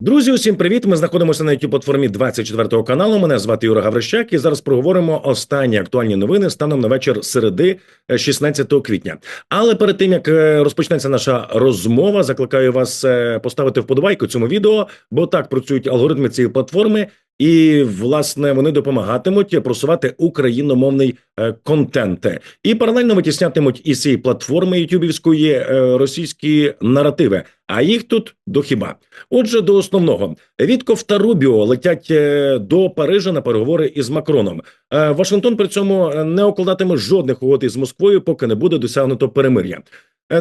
Друзі, усім привіт! Ми знаходимося на youtube платформі 24 каналу. Мене звати Юра Гаврищак, і зараз проговоримо останні актуальні новини станом на вечір середи, е, 16 квітня. Але перед тим як е, розпочнеться наша розмова, закликаю вас е, поставити вподобайку цьому відео, бо так працюють алгоритми цієї платформи. І власне вони допомагатимуть просувати україномовний е, контент і паралельно витіснятимуть із цієї платформи ютюбівської е, російські наративи. А їх тут до хіба. Отже, до основного Вітков та Рубіо летять е, до Парижа на переговори із Макроном. Вашингтон при цьому не укладатиме жодних угод із Москвою, поки не буде досягнуто перемир'я.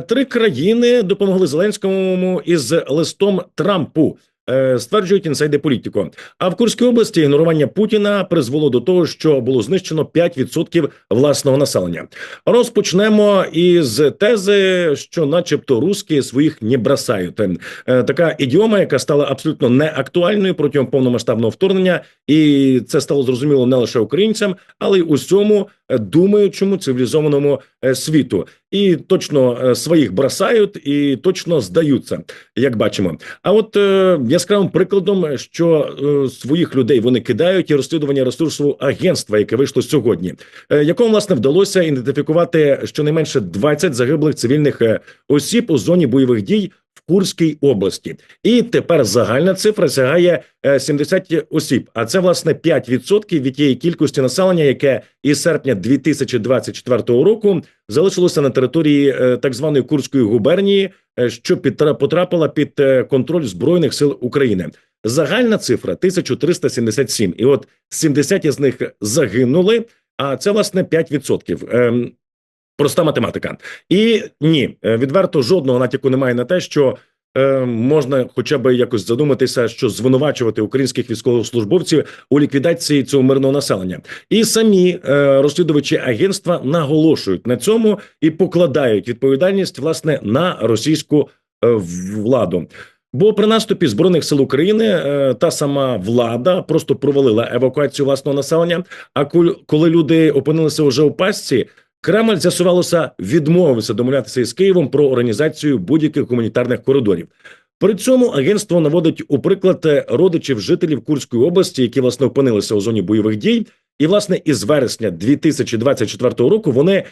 Три країни допомогли Зеленському із листом Трампу. Е, Стверджують інсайди політико. А в Курській області ігнорування Путіна призвело до того, що було знищено 5% власного населення. Розпочнемо із тези, що, начебто, русські своїх не бросають. Е, Така ідіома, яка стала абсолютно неактуальною протягом повномасштабного вторгнення, і це стало зрозуміло не лише українцям, але й усьому е, думаючому цивілізованому світу. І точно е, своїх бросають і точно здаються, як бачимо. А от е, яскравим прикладом, що е, своїх людей вони кидають, і розслідування ресурсу агентства, яке вийшло сьогодні, е, якому власне вдалося ідентифікувати щонайменше 20 загиблих цивільних е, осіб у зоні бойових дій. Курській області, і тепер загальна цифра сягає е, 70 осіб. А це власне 5% від тієї кількості населення, яке із серпня 2024 року залишилося на території е, так званої Курської губернії, е, що потрапила під е, контроль збройних сил України. Загальна цифра 1377. І от 70 із них загинули. А це власне 5%. Проста математика. І ні, е, відверто жодного натяку немає на те, що е, можна хоча б якось задуматися, що звинувачувати українських військовослужбовців у ліквідації цього мирного населення. І самі е, розслідувачі агентства наголошують на цьому і покладають відповідальність власне на російську е, владу. Бо при наступі збройних сил України е, та сама влада просто провалила евакуацію власного населення. А коли люди опинилися вже у пастці, Кремль з'ясувалося відмовився домовлятися із Києвом про організацію будь-яких гуманітарних коридорів. При цьому агентство наводить у приклад е, родичів жителів Курської області, які власне опинилися у зоні бойових дій, і власне із вересня 2024 року вони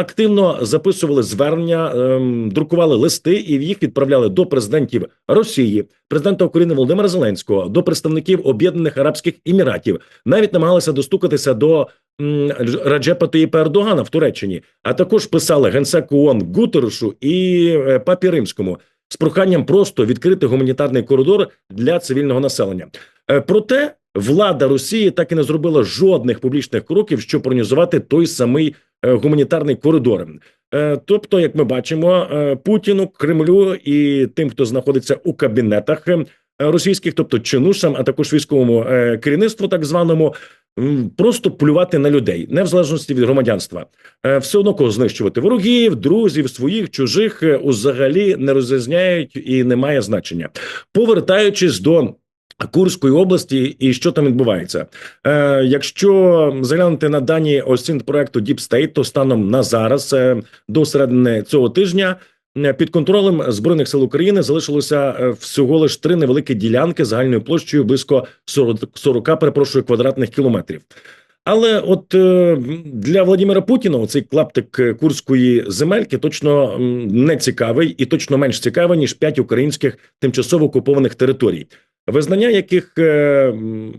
активно записували звернення, ем, друкували листи і їх відправляли до президентів Росії, президента України Володимира Зеленського, до представників Об'єднаних Арабських Еміратів. Навіть намагалися достукатися до м, Раджепа Таїпа Ердогана в Туреччині, а також писали генсеку ООН Гутерушу і е, папі Римському з проханням просто відкрити гуманітарний коридор для цивільного населення. Е, Проте влада Росії так і не зробила жодних публічних кроків, щоб організувати той самий е, гуманітарний коридор. Е, Тобто, як ми бачимо, е, Путіну, Кремлю і тим, хто знаходиться у кабінетах російських, тобто чинушам, а також військовому керівництву, так званому, просто плювати на людей, не в залежності від громадянства. Все одно кого знищувати ворогів, друзів, своїх, чужих взагалі не розрізняють і не має значення. Повертаючись до. Курської області і що там відбувається, е, якщо заглянути на дані осінт проекту Deep State, то станом на зараз е, до середини цього тижня е, під контролем збройних сил України залишилося е, всього лиш три невеликі ділянки загальною площею близько 40, 40 перепрошую квадратних кілометрів. Але от е, для Владимира Путіна цей клаптик курської земельки точно не цікавий і точно менш цікавий ніж п'ять українських тимчасово окупованих територій. Визнання яких е,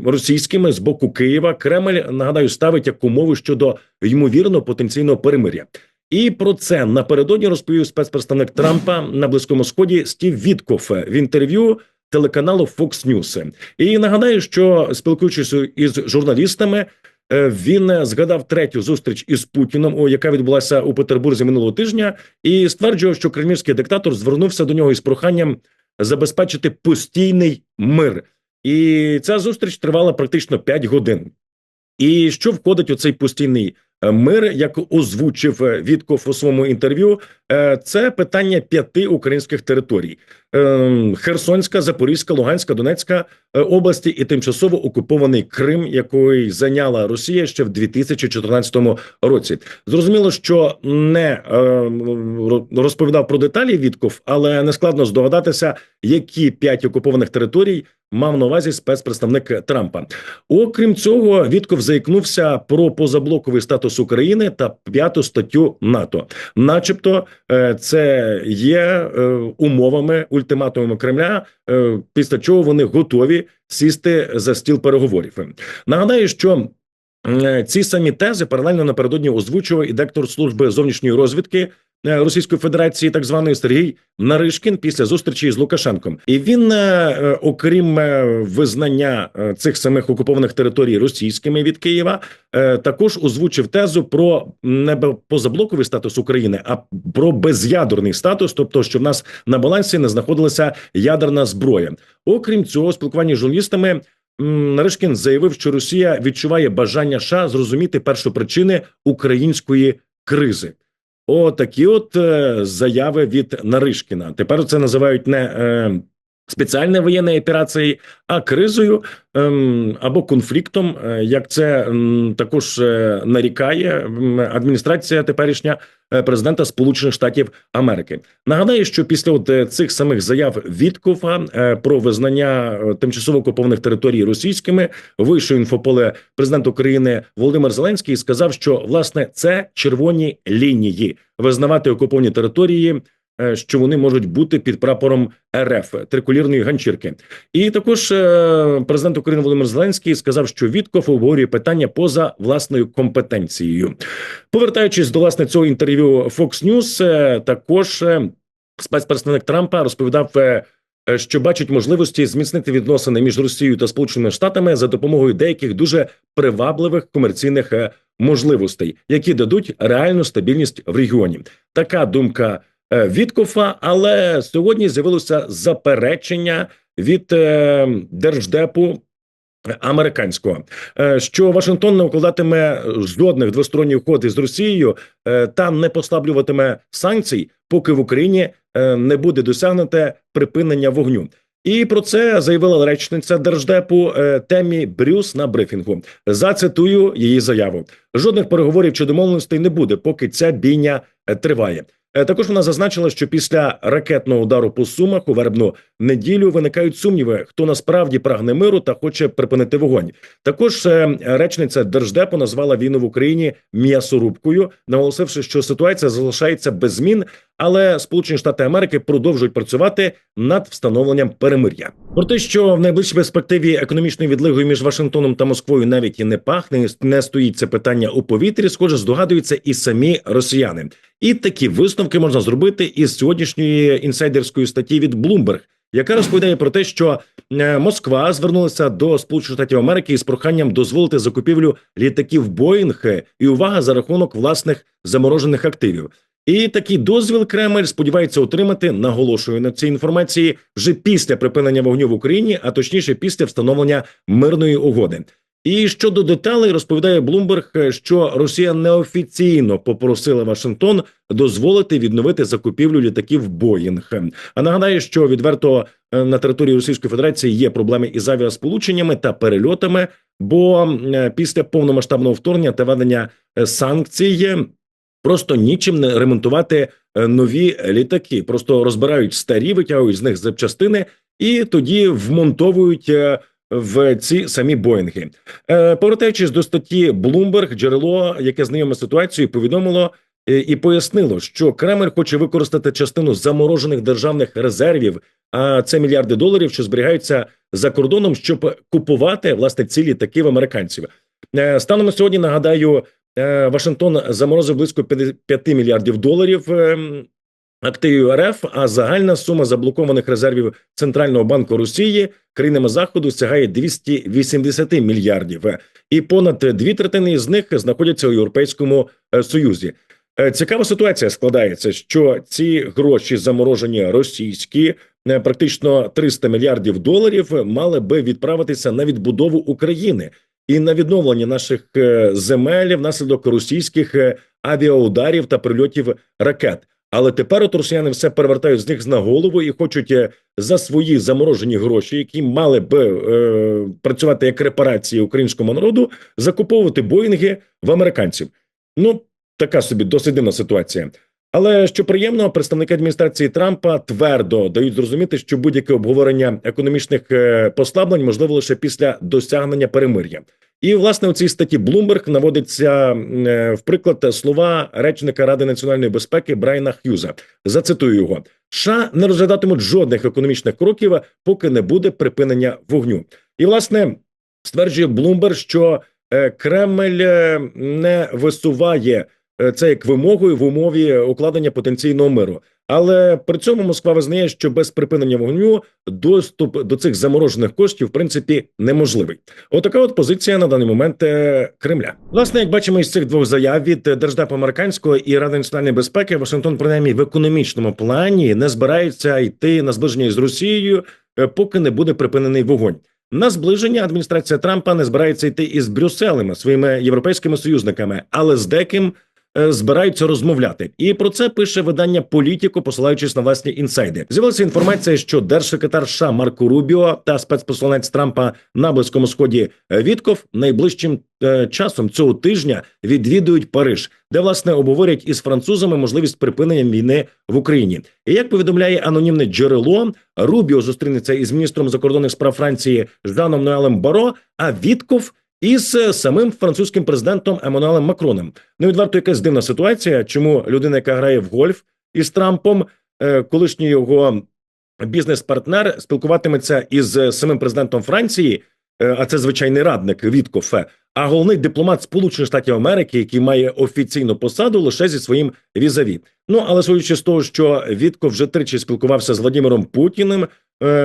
російськими з боку Києва Кремль нагадаю ставить як умови щодо ймовірно потенційного перемиря. І про це напередодні розповів спецпредставник Трампа на близькому сході Стів Віткоф в інтерв'ю телеканалу Fox News. І нагадаю, що спілкуючись із журналістами. е, Він згадав третю зустріч із Путіном, яка відбулася у Петербурзі минулого тижня, і стверджував, що кремлівський диктатор звернувся до нього із проханням забезпечити постійний мир. І ця зустріч тривала практично 5 годин. І що входить у цей постійний е, мир, як озвучив е, Вітков у своєму інтерв'ю, це питання п'яти українських територій. ем, Херсонська, Запорізька, Луганська, Донецька е, області і тимчасово окупований Крим, який зайняла Росія ще в 2014 році. Зрозуміло, що не е, розповідав про деталі Вітков, але не складно здогадатися, які п'ять окупованих територій мав на увазі спецпредставник Трампа. Окрім цього, Вітков заікнувся про позаблоковий статус України та п'яту статтю НАТО, начебто, е, це є е, умовами ультиматумами Кремля, е, після чого вони готові сісти за стіл переговорів. Нагадаю, що е, ці самі тези паралельно напередодні озвучував і дектор служби зовнішньої розвідки. Е, Російської Федерації, так званий Сергій Наришкін, після зустрічі з Лукашенком, і він, е, е, окрім визнання цих самих окупованих територій російськими від Києва, також озвучив тезу про не позаблоковий статус України, а про без'ядерний статус, тобто, що в нас на балансі не знаходилася ядерна зброя. Окрім цього, у спілкуванні з журналістами. Наришкін заявив, що Росія відчуває бажання США зрозуміти першопричини української кризи. Отакі от е, заяви від Наришкіна. Тепер це називають не спеціальною воєнною операцією, а кризою ем, або конфліктом, е, як це також е, нарікає адміністрація теперішня е, президента Сполучених Штатів Америки. Нагадаю, що після от цих самих заяв Віткофа про визнання тимчасово окупованих територій російськими вийшов інфополе президент України Володимир Зеленський сказав, що власне це червоні лінії визнавати окуповані території. Е, Що вони можуть бути під прапором РФ трикулірної ганчірки, і також е, президент України Володимир Зеленський сказав, що Вітков обговорює питання поза власною компетенцією. Повертаючись до власне цього інтерв'ю Fox News, е, також спецпредставник Трампа розповідав. Що бачить можливості зміцнити відносини між Росією та Сполученими Штатами за допомогою деяких дуже привабливих комерційних можливостей, які дадуть реальну стабільність в регіоні. Така думка Віткофа, але сьогодні з'явилося заперечення від е, держдепу американського, е, що Вашингтон не укладатиме жодних двосторонніх угод із Росією е, та не послаблюватиме санкцій, поки в Україні е, не буде досягнуте припинення вогню. І про це заявила речниця держдепу е, Темі Брюс на брифінгу. Зацитую її заяву: жодних переговорів чи домовленостей не буде, поки ця бійня е, триває. Е, Також вона зазначила, що після ракетного удару по сумах у вербну неділю виникають сумніви, хто насправді прагне миру та хоче припинити вогонь. Також е, речниця держдепу назвала війну в Україні м'ясорубкою, наголосивши, що ситуація залишається без змін, але Сполучені Штати Америки продовжують працювати над встановленням перемир'я. Про те, що в найближчій перспективі економічної відлигою між Вашингтоном та Москвою навіть і не пахне, не стоїть це питання у повітрі. Схоже, здогадуються і самі росіяни. І такі висновки можна зробити із сьогоднішньої інсайдерської статті від Bloomberg, яка розповідає про те, що е, Москва звернулася до Сполучених Штатів Америки із проханням дозволити закупівлю літаків Боїнг і увага за рахунок власних заморожених активів. І такий дозвіл Кремль сподівається отримати. Наголошую на цій інформації вже після припинення вогню в Україні, а точніше після встановлення мирної угоди. І щодо деталей розповідає Блумберг, що Росія неофіційно попросила Вашингтон дозволити відновити закупівлю літаків Боїнг. А нагадаю, що відверто е, на території Російської Федерації є проблеми із авіасполученнями та перельотами. Бо е, після повномасштабного вторгнення та ведення е, санкцій просто нічим не ремонтувати е, нові літаки. Просто розбирають старі, витягують з них запчастини і тоді вмонтовують. е, В ці самі Боїнги, Е, повертаючись до статті Bloomberg, джерело, яке знайоме з ситуацією, повідомило е, і пояснило, що Кремль хоче використати частину заморожених державних резервів, а це мільярди доларів, що зберігаються за кордоном, щоб купувати власне ці літаки в американців. Е, Станом на сьогодні нагадаю, е, Вашингтон заморозив близько 5 мільярдів доларів. ем, Активів РФ, а загальна сума заблокованих резервів Центрального банку Росії країнами заходу сягає 280 мільярдів, і понад дві третини з них знаходяться у Європейському е, Союзі. Е, Цікава ситуація складається, що ці гроші заморожені російські, е, практично 300 мільярдів доларів, мали би відправитися на відбудову України і на відновлення наших е, земель внаслідок російських е, авіаударів та прильотів ракет. Але тепер от росіяни все перевертають з них на голову і хочуть е, за свої заморожені гроші, які мали б е, працювати як репарації українському народу, закуповувати боїнги в американців. Ну така собі досить дивна ситуація. Але що приємно, представники адміністрації Трампа твердо дають зрозуміти, що будь-яке обговорення економічних е, послаблень можливо лише після досягнення перемир'я. І власне у цій статті Bloomberg наводиться е, в приклад слова речника Ради національної безпеки Брайана Х'юза. Зацитую його: США не розглядатимуть жодних економічних кроків, поки не буде припинення вогню. І власне стверджує Bloomberg, що е, Кремль не висуває це як вимогою в умові укладення потенційного миру. Але при цьому Москва визнає, що без припинення вогню доступ до цих заморожених коштів в принципі неможливий. Отака от позиція на даний момент е, Кремля. Власне, як бачимо із цих двох заяв від держдепу американського і Ради національної безпеки, Вашингтон, принаймні в економічному плані, не збирається йти на зближення із Росією, е, поки не буде припинений вогонь. На зближення адміністрація Трампа не збирається йти із Брюсселем, своїми європейськими союзниками, але з деким е, збираються розмовляти. І про це пише видання Політіко, посилаючись на власні інсайди. З'явилася інформація, що держсекретар США Марко Рубіо та спецпосланець Трампа на близькому сході е, Вітков найближчим е, часом цього тижня відвідують Париж, де власне обговорять із французами можливість припинення війни в Україні. І як повідомляє анонімне джерело, Рубіо зустрінеться із міністром закордонних справ Франції Жаном Ноелем Баро, а Вітков із е, самим французьким президентом Еммануелем Макроном. Ну відверто якась дивна ситуація, чому людина, яка грає в гольф із Трампом, е, колишній його бізнес-партнер, спілкуватиметься із е, самим президентом Франції, а це звичайний радник Віткоф, а головний дипломат Сполучених Штатів Америки, який має офіційну посаду лише зі своїм візаві. Ну але судячи з того, що Вітков вже тричі спілкувався з Владимиром Путіним,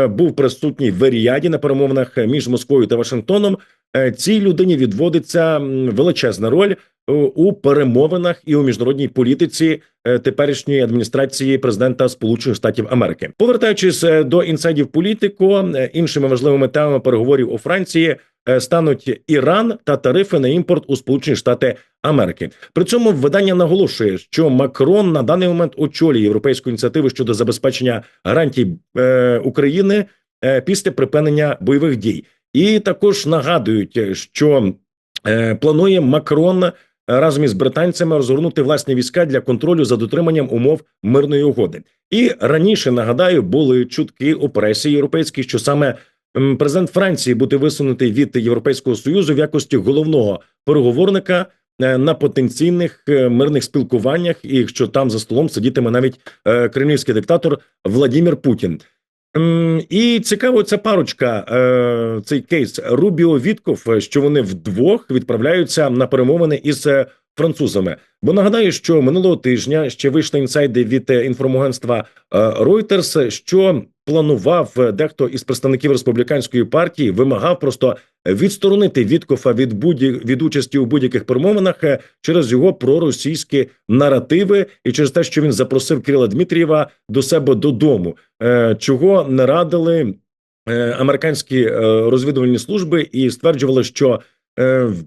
був присутній в Еріаді на перемовинах між Москвою та Вашингтоном. Е, Цій людині відводиться величезна роль е, у перемовинах і у міжнародній політиці е, теперішньої адміністрації президента Сполучених Штатів Америки. Повертаючись до інсайдів політико, е, іншими важливими темами переговорів у Франції стануть Іран та тарифи на імпорт у Сполучені Штати Америки. При цьому видання наголошує, що Макрон на даний момент очолює європейську ініціативу щодо забезпечення гарантій е, України е, після припинення бойових дій. І також нагадують, що е, планує Макрон разом із британцями розгорнути власні війська для контролю за дотриманням умов мирної угоди. І раніше нагадаю, були чутки у пресі європейській, що саме президент Франції буде висунутий від Європейського союзу в якості головного переговорника. е, На потенційних е, мирних спілкуваннях, і що там за столом сидітиме навіть е, кремлівський диктатор Владимир Путін. І цікаво, ця парочка, е, цей кейс Рубіо Вітков, е, що вони вдвох відправляються на перемовини із е, французами. Бо нагадаю, що минулого тижня ще вийшли інсайди від інформагентства Reuters, що планував е, дехто із представників республіканської партії, вимагав просто відсторонити Віткофа від будь від участі у будь-яких перемовинах е, через його проросійські наративи і через те, що він запросив Кирила Дмитрієва до себе додому, е, чого не радили американські розвідувальні служби і стверджували, що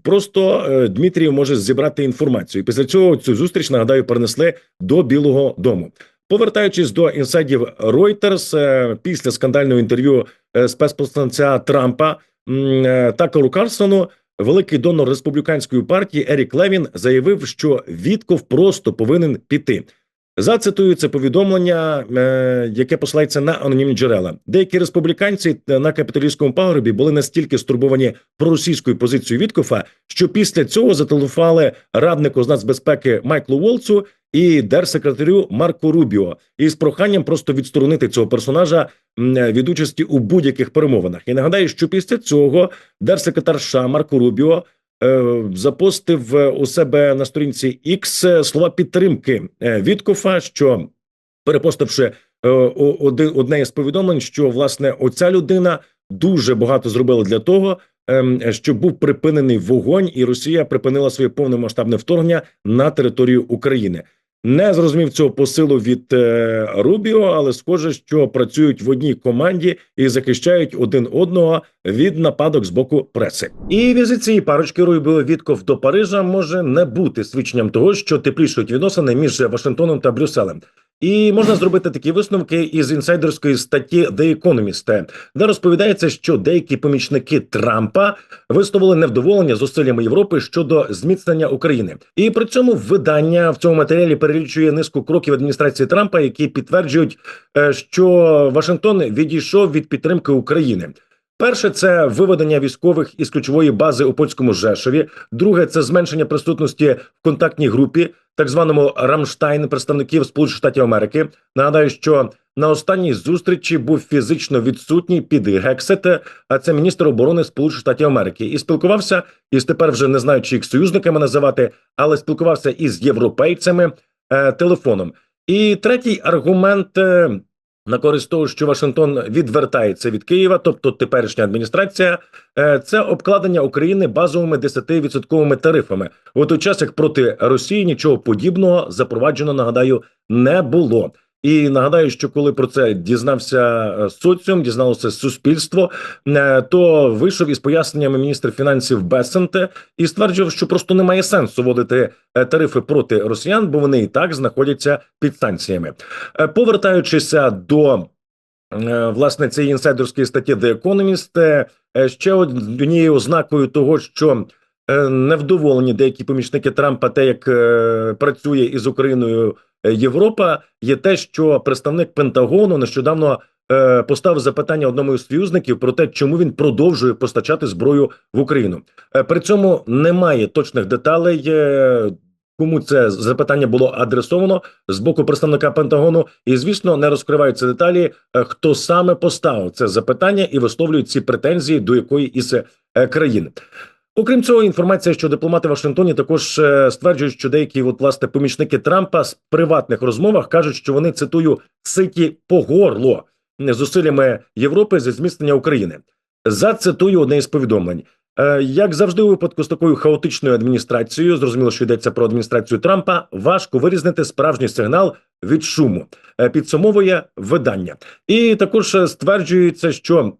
просто Дмитрієв може зібрати інформацію. Після цього цю зустріч нагадаю перенесли до Білого Дому. Повертаючись до інсайдів Reuters, е, після скандального інтерв'ю е, спецпосланця Трампа е, Такеру Карсону, великий донор республіканської партії Ерік Левін заявив, що Вітков просто повинен піти. Зацитую це повідомлення, яке посилається на анонімні джерела. Деякі республіканці на капітолійському пагорбі були настільки стурбовані проросійською позицією Віткофа, що після цього зателефонували раднику з нацбезпеки Майклу Волцу і держсекретарю Марко Рубіо із проханням просто відсторонити цього персонажа від участі у будь-яких перемовинах. І нагадаю, що після цього держсекретар США Марко Рубіо е, запостив е, у себе на сторінці X слова підтримки е, Віткофа, що перепостивши е, одне із повідомлень, що власне оця людина дуже багато зробила для того, ем, щоб був припинений вогонь, і Росія припинила своє повномасштабне вторгнення на територію України. Не зрозумів цього посилу від е, Рубіо, але схоже, що працюють в одній команді і захищають один одного від нападок з боку преси. І візит цієї парочки Рубіо Вітков до Парижа може не бути свідченням того, що теплішують відносини між Вашингтоном та Брюсселем. І можна зробити такі висновки із інсайдерської статті The Economist, де розповідається, що деякі помічники Трампа висловили невдоволення зусиллями Європи щодо зміцнення України, і при цьому видання в цьому матеріалі перелічує низку кроків адміністрації Трампа, які підтверджують, е, що Вашингтон відійшов від підтримки України. Перше це виведення військових із ключової бази у польському Жешові. Друге це зменшення присутності в контактній групі, так званому Рамштайн, представників Сполучених Штатів Америки. Нагадаю, що на останній зустрічі був фізично відсутній під Гексет, а це міністр оборони Сполучених Штатів Америки, і спілкувався із тепер вже не знаю, чи їх союзниками називати, але спілкувався із європейцями е, телефоном. І третій аргумент. На користь того, що Вашингтон відвертається від Києва, тобто теперішня адміністрація, е, це обкладення України базовими 10% тарифами. У той час як проти Росії нічого подібного запроваджено, нагадаю, не було. І нагадаю, що коли про це дізнався е, соціум, дізналося суспільство, е, то вийшов із поясненнями міністр фінансів Бесенте і стверджував, що просто немає сенсу вводити е, тарифи проти росіян, бо вони і так знаходяться під санкціями. Повертаючися до власне цієї інсайдерської статті The Economist, ще однією ознакою того, що невдоволені деякі помічники Трампа, те, як е, працює із Україною е, Європа, є те, що представник Пентагону нещодавно е, поставив запитання одному із союзників про те, чому він продовжує постачати зброю в Україну. Е, При цьому немає точних деталей. е, Кому це запитання було адресовано з боку представника Пентагону, і звісно, не розкриваються деталі, е, хто саме поставив це запитання і висловлює ці претензії до якої із е, країн. Окрім цього, інформація, що дипломати Вашингтоні також е, стверджують, що деякі от, власне помічники Трампа з приватних розмовах кажуть, що вони цитую ситі по горло зусиллями Європи зі зміцнення України. Зацитую одне із повідомлень. Е, Як завжди, у випадку з такою хаотичною адміністрацією, зрозуміло, що йдеться про адміністрацію Трампа, важко вирізнити справжній сигнал від шуму. Е, Підсумовує видання, і також стверджується, що.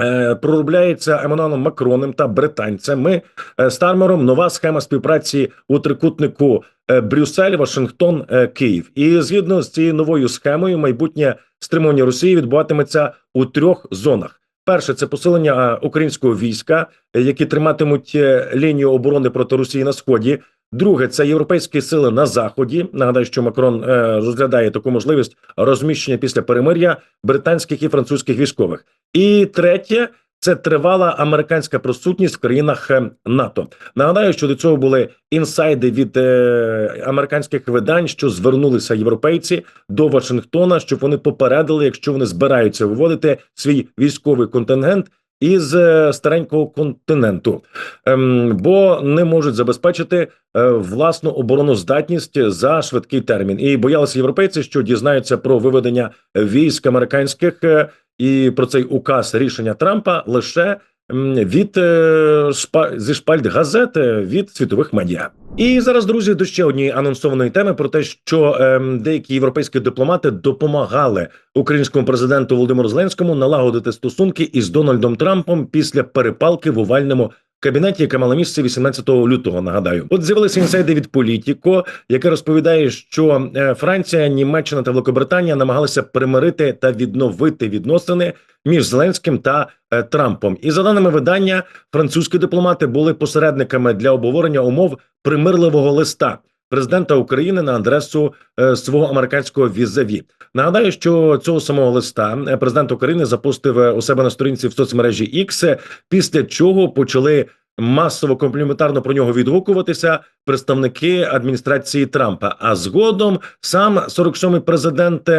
Е, Проробляється Еммануелом Макроном та британцями е, Стармером нова схема співпраці у трикутнику е, Брюссель, Вашингтон, Київ. І згідно з цією новою схемою, майбутнє стримування Росії відбуватиметься у трьох зонах. Перше це посилення е, українського війська, е, які триматимуть е, лінію оборони проти Росії на сході. Друге це європейські сили на заході. Нагадаю, що Макрон розглядає таку можливість розміщення після перемир'я британських і французьких військових. І третє це тривала американська присутність в країнах е, НАТО. Нагадаю, що до цього були інсайди від е, американських видань, що звернулися європейці до Вашингтона, щоб вони попередили, якщо вони збираються виводити свій військовий контингент із е, старенького континенту, ем, бо не можуть забезпечити е, власну обороноздатність за швидкий термін. І боялися європейці, що дізнаються про виведення військ американських е, і про цей указ рішення Трампа лише від е, зі шпальт газет е, від світових медіа. І зараз, друзі, до ще однієї анонсованої теми про те, що ем, деякі європейські дипломати допомагали українському президенту Володимиру Зеленському налагодити стосунки із Дональдом Трампом після перепалки в овальному кабінеті, яка мала місце 18 лютого. Нагадаю, от з'явилися інсайди від Політіко, яке розповідає, що е, Франція, Німеччина та Великобританія намагалися примирити та відновити відносини між Зеленським та е, Трампом. І за даними видання, французькі дипломати були посередниками для обговорення умов примирливого листа. Президента України на адресу е, свого американського візаві нагадаю, що цього самого листа е, президент України запустив е, у себе на сторінці в соцмережі X, після чого почали масово компліментарно про нього відгукуватися представники адміністрації Трампа. А згодом сам 47-й президент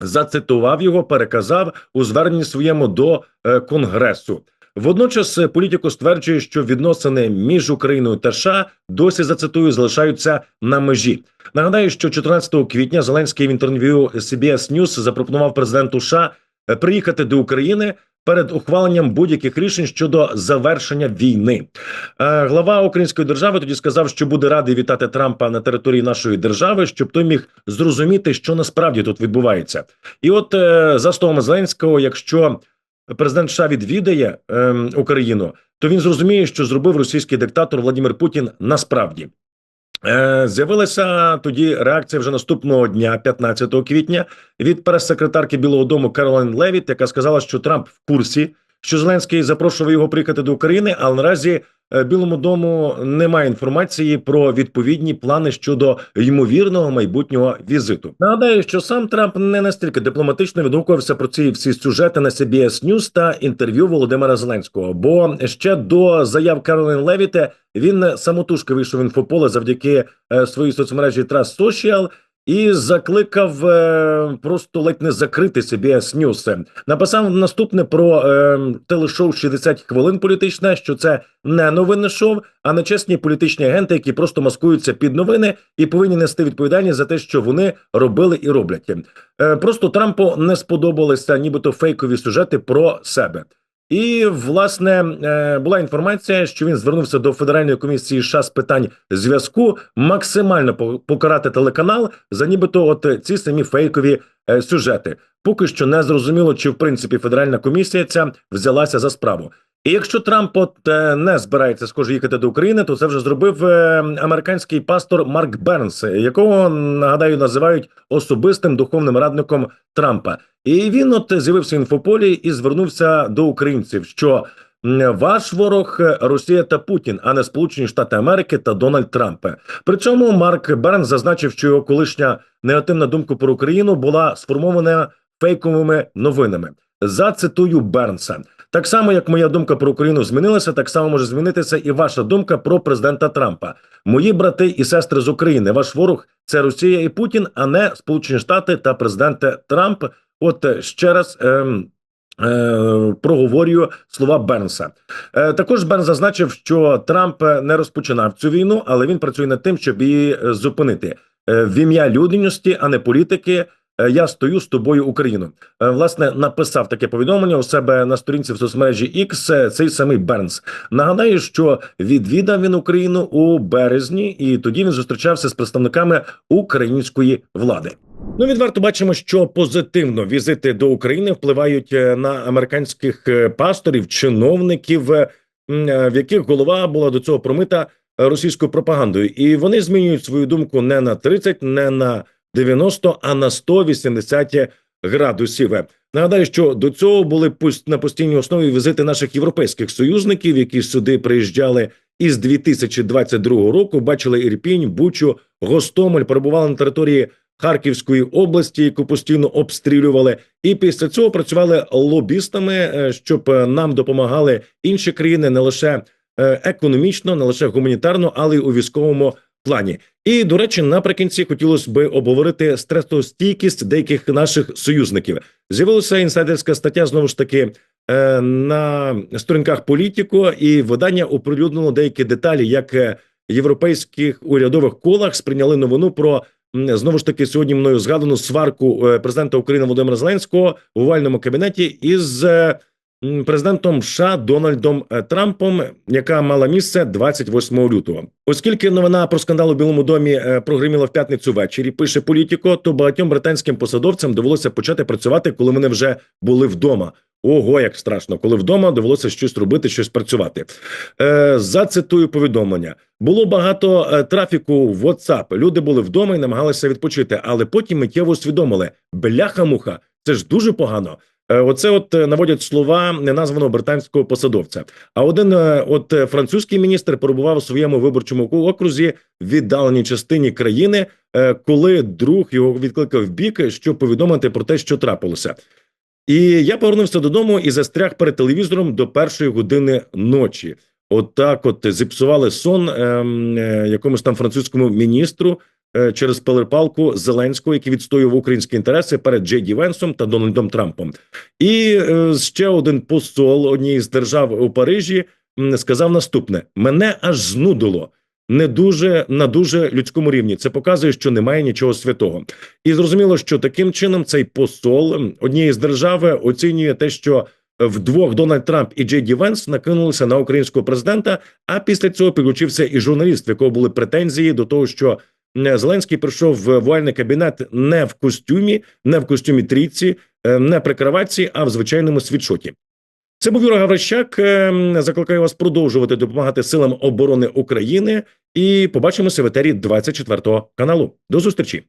зацитував його, переказав у зверненні своєму до конгресу. Водночас е, політико стверджує, що відносини між Україною та США досі зацитую залишаються на межі. Нагадаю, що 14 квітня Зеленський в інтерв'ю CBS News запропонував президенту США е, приїхати до України перед ухваленням будь-яких рішень щодо завершення війни. Е, Глава Української держави тоді сказав, що буде радий вітати Трампа на території нашої держави, щоб той міг зрозуміти, що насправді тут відбувається. І от за словами Зеленського, якщо президент США відвідає ем, Україну, то він зрозуміє, що зробив російський диктатор Владимир Путін насправді. Е, З'явилася тоді реакція вже наступного дня, 15 квітня, від прес-секретарки Білого Дому Каролайн Левіт, яка сказала, що Трамп в курсі, що Зеленський запрошував його приїхати до України, але наразі е, Білому дому немає інформації про відповідні плани щодо ймовірного майбутнього візиту. Нагадаю, що сам Трамп не настільки дипломатично відгукувався про ці всі сюжети на CBS News та інтерв'ю Володимира Зеленського. Бо ще до заяв Каролін Левіте він самотужки вийшов в інфополе завдяки е, своїй соцмережі Trust Social і закликав е, просто ледь не закрити CBS News. Написав наступне про е, телешоу «60 хвилин політичне, що це не новинне шоу, а нечесні політичні агенти, які просто маскуються під новини і повинні нести відповідальність за те, що вони робили і роблять. Е, просто Трампу не сподобалися, нібито фейкові сюжети про себе. І власне е, була інформація, що він звернувся до Федеральної комісії США з питань зв'язку максимально по- покарати телеканал за нібито от ці самі фейкові е, сюжети. Поки що не зрозуміло, чи в принципі федеральна комісія ця взялася за справу. І якщо Трамп от е, не збирається схоже їхати до України, то це вже зробив е, американський пастор Марк Бернс, якого нагадаю називають особистим духовним радником Трампа. І він от з'явився в інфополі і звернувся до українців, що ваш ворог е, Росія та Путін, а не Сполучені Штати Америки та Дональд Трамп. При цьому Марк Бернс зазначив, що його колишня негативна думка про Україну була сформована фейковими новинами. Зацитую Бернса. Так само, як моя думка про Україну змінилася, так само може змінитися і ваша думка про президента Трампа. Мої брати і сестри з України. Ваш ворог це Росія і Путін, а не Сполучені Штати та президент Трамп. От е, ще раз. Ем, е, Проговорюю слова Бернса. Е, Також Бернс зазначив, що Трамп не розпочинав цю війну, але він працює над тим, щоб її зупинити в ім'я людяності, а не політики. Е, Я стою з тобою, Україно. Е, Власне, написав таке повідомлення у себе на сторінці в соцмережі X цей самий Бернс. Нагадаю, що відвідав він Україну у березні, і тоді він зустрічався з представниками української влади. Ну, відверто бачимо, що позитивно візити до України впливають е, на американських пасторів, чиновників, в яких голова була до цього промита російською пропагандою, і вони змінюють свою думку не на 30, не на 90, а на 180 градусів. Нагадаю, що до цього були на постійній основі візити наших європейських союзників, які сюди приїжджали із 2022 року. Бачили Ірпінь, Бучу, Гостомель, перебували на території Харківської області, яку постійно обстрілювали, і після цього працювали лобістами, е, щоб е, нам допомагали інші країни не лише е, економічно, не лише гуманітарно, але й у військовому плані. І до речі, наприкінці хотілося би обговорити стресостійкість деяких наших союзників. З'явилася інсайдерська стаття знову ж таки е, на сторінках політико, і видання оприлюднило деякі деталі, як е, європейських урядових колах сприйняли новину про знову ж таки сьогодні мною згадану сварку е, президента України Володимира Зеленського в овальному кабінеті із президентом США Дональдом е, Трампом, яка мала місце 28 лютого. Оскільки новина про скандал у Білому домі е, прогриміла в п'ятницю ввечері, пише політико, то багатьом британським посадовцям довелося почати працювати, коли вони вже були вдома. Ого, як страшно, коли вдома довелося щось робити, щось працювати. Е, зацитую повідомлення. Було багато е, трафіку в WhatsApp. Люди були вдома і намагалися відпочити, але потім миттєво усвідомили: бляха-муха, це ж дуже погано. Е, Оце от е, наводять слова неназваного британського посадовця. А один е, от французький міністр перебував у своєму виборчому окрузі в віддаленій частині країни, коли друг його відкликав в бік, щоб повідомити про те, що трапилося. І я повернувся додому і застряг перед телевізором до першої години ночі. Отак, от, зіпсували сон ем, якомусь там французькому міністру через перепалку Зеленського, який відстоював українські інтереси перед Джей Ді Венсом та Дональдом Трампом. І е, ще один посол однієї з держав у Парижі сказав наступне: мене аж знудило. Не дуже на дуже людському рівні це показує, що немає нічого святого, і зрозуміло, що таким чином цей посол однієї з держави оцінює те, що вдвох Дональд Трамп і Джей Ді Венс накинулися на українського президента. А після цього підключився і журналіст, в якого були претензії до того, що Зеленський прийшов в вуальний кабінет не в костюмі, не в костюмі трійці, е, не при кроватці, а в звичайному світшоті. Це був Юра Гаврищак. Ем, Закликаю вас продовжувати допомагати силам оборони України. І побачимося в етері 24 каналу. До зустрічі.